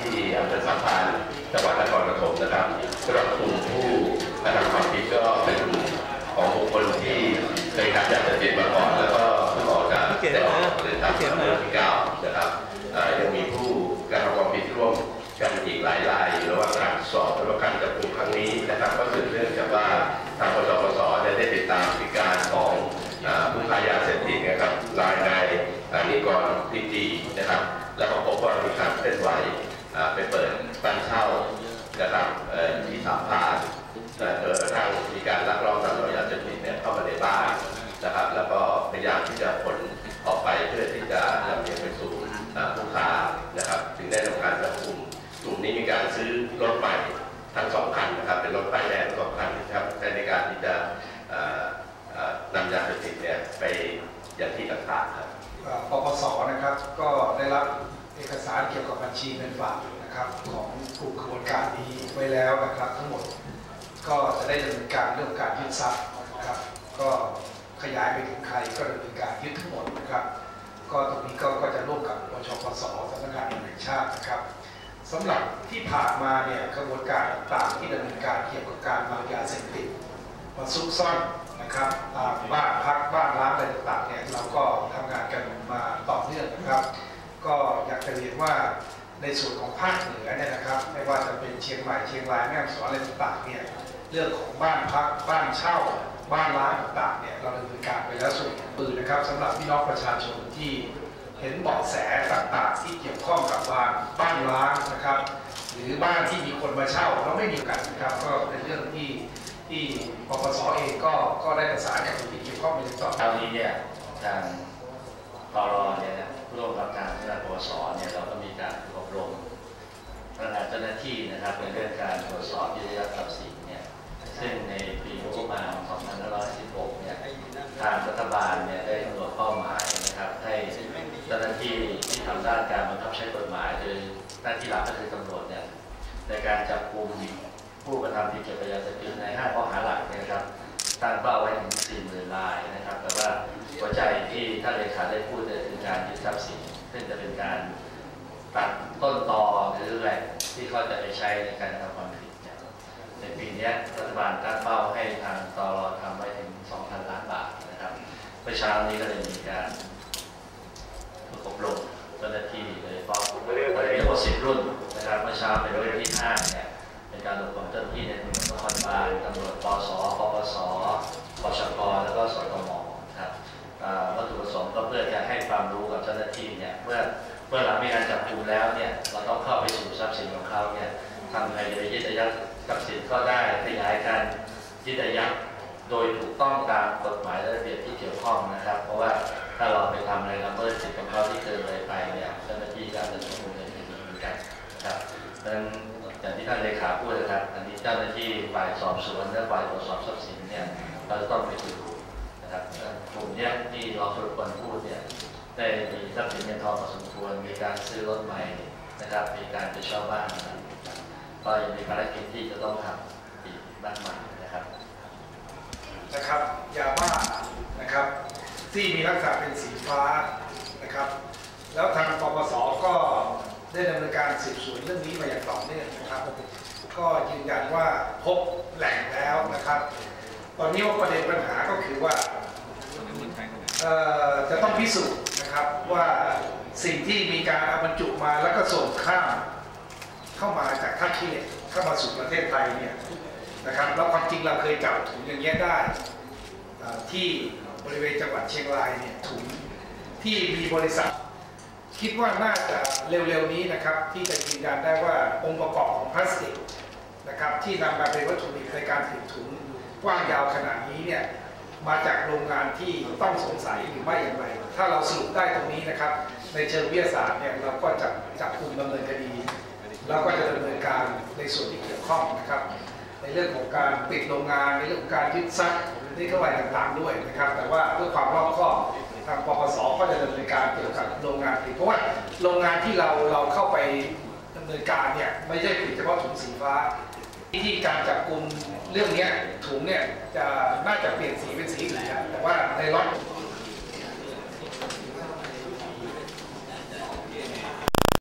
ที่อำเภอสามพรานจังหวัดนครปฐมนะครับสำหรับกลุ่มผู้กระทำความผิดก็เป็นของบุคคลที่เคยทำยาเผิดมาก่อนแล้วก็ถูกออกจากได้ออกเรืนจำเมื่เก้านะครับยังมีผู้กระทำความผิดร่วมกันอีกหลายรายอยู่ระหว่างการสอบแล้วก็การ นิกรพิจีนะครับ แล้วก็พบว่ามีการเคลื่อนไหวไปเปิดบ้านเช่านะครับที่สามพานเอ่เกิดกระทั่งมีการลักลอบนำยาเสพติดเข้ามาในบ้าน รับเอกสารเกี่ยวกับบัญชีเงินฝากนะครับของกลุ่มขบวนการนี้ไว้แล้วนะครับ ทั้งหมดก็จะได้ดำเนินการเรื่องการยึดทรัพย์นะครับก็ขยายไปถึงใครก็ดำเนินการยึดทั้งหมดนะครับ ก็ตรงนี้ก็ก็จะร่วมกับปชปสสำนักงานตำรวจแห่งชาตินะครับสำหรับที่ผ่านมาเนี่ยกระบวนการต่างๆที่ดำเนินการเกี่ยวกับการวางยาเสพติดมาซุกซ่อนนะครับตามบ้านพักบ้านร้างอะไรต่างๆเนี่ยเราก็ทำงานกันมาต่อเนื่องนะครับ ก็อยากจะเรียนว่าในส่วนของภาคเหนือเนี่ยนะครับ ไม่ว่าจะเป็นเชียงใหม่เชียงรายแม่ฮ่องสอนอะไรต่างๆเนี่ยเรื่องของบ้านพักบ้านเช่า บ้านร้างต่างๆเนี่ยเราดำเนินการไปแล้วส่วนของปืนนะครับสำหรับพี่น้องประชาชนที่เห็นเบาะแสต่างๆ ที่เกี่ยวข้องกับบ้านบ้านร้างนะครับ หรือบ้านที่มีคนมาเช่าแล้วไม่มีกันนะครับ ก็เป็นเรื่องที่ที่ปปสเองก็ก็ได้ประสานกับคนที่เกี่ยวข้องในต่อคราวนี้เนี่ยทางตรเนี่ยนะ ร่วมกับทางคณะปวสเนี่ยเราก็มีการอบรมพนักเจ้าหน้าที่นะครับในเรื่องการตรวจสอบยึดทรัพย์สินเนี่ยซึ่งในปีงบประมาณ2516เนี่ยทางรัฐบาลเนี่ยได้กำหนดเป้าหมายนะครับให้เจ้าหน้าที่ที่ทำด้านการบังคับใช้กฎหมายโดยหน้าที่หลักก็คือตำรวจเนี่ยในการจับกลุ่มผู้กระทำผิดเกี่ยวกับยาเสพติดใน 5 ข้อหาหลักนะครับตั้งเป้าไว้ถึง40,000รายนะครับ แต่ว่าหัวใจที่ท่านเลขาได้พูดเนี่ย การยึดทรัพย์สินซึ่งจะเป็นการตัดต้นตอหรือแหล่งที่เขาจะไปใช้ในการทำความผิดเนี่ยในปีนี้รัฐบาลตั้งเป้าให้ทางตรทำไว้ถึง 2,000 ล้านบาทนะครับเมื่อเช้านี้ก็เลยมีการฝึกอบรม ก็ได้ขยายการยึดอายัดโดยถูกต้องตามกฎหมายและระเบียบที่เกี่ยวข้องนะครับ เพราะว่าถ้าเราไปทำอะไรละเมิดสิทธิของเขาที่เกินเลยไปเนี่ยเจ้าหน้าที่ก็จะต้องดำเนินคดีเหมือนกันนะครับเพราะฉะนั้นอย่างที่ท่านเลขาพูดนะครับ อันนี้เจ้าหน้าที่ฝ่ายสอบสวนและฝ่ายตรวจสอบทรัพย์สินเนี่ยเราจะต้องไปดูนะครับกลุ่มเนี้ยที่เราทุกคนพูดเนี่ยได้มีทรัพย์สินเงินทองพอสมควรมีการซื้อรถใหม่นะครับ มีการไปเช่าบ้านนะครับ ก็ยังมีภารกิจที่จะต้องทำอีกมากมายนะครับ นะครับยาบ้านะครับที่มีลักษณะเป็นสีฟ้านะครับ แล้วทางปปสก็ได้ดำเนินการสืบสวนเรื่องนี้มาอย่างต่อเนื่องนะครับ ก็ยืนยันว่าพบแหล่งแล้วนะครับ ตอนนี้ว่าประเด็นปัญหาก็คือว่าเอ่อจะต้องพิสูจน์นะครับว่าสิ่งที่มีการเอาบรรจุมาแล้วก็ส่งข้าม เข้ามาจากท่าขี้เหล็กเข้ามาสู่ประเทศไทยเนี่ยนะครับแล้วความจริงเราเคยจับถุงอย่างเงี้ยได้ที่บริเวณจังหวัดเชียงรายเนี่ยถุงที่มีบริษัท คิดว่าน่าจะเร็วๆนี้นะครับ ที่จะยืนยันได้ว่าองค์ประกอบของพลาสติกนะครับที่นำมาเป็นวัตถุดิบในการผลิตถุงกว้างยาวขนาดนี้เนี่ยมาจากโรงงานที่ต้องสงสัยหรือไม่อย่างไร ถ้าเราสรุปได้ตรงนี้นะครับ ในเชิงวิทยาศาสตร์เนี่ยเราก็จะจับกลุ่มดำเนินคดี แล้วก็จะดำเนินการในส่วนที่เกี่ยวข้องนะครับ ในเรื่องของการปิดโรงงานในเรื่องของการยึดทรัพย์นี่เข้าไปต่างๆด้วยนะครับ แต่ว่าเพื่อความรอบคอบทางปปสก็จะดำเนินการเกี่ยวกับโรงงานผลิตเพราะว่าโรงงานที่เราเราเข้าไปดำเนินการเนี่ยไม่ใช่ผลิตเฉพาะถุงสีฟ้าที่การจับกลุ่มเรื่องนี้ถุงเนี่ยจะน่าจะเปลี่ยนสีเป็นสีอื่นนะแต่ว่าในล็อต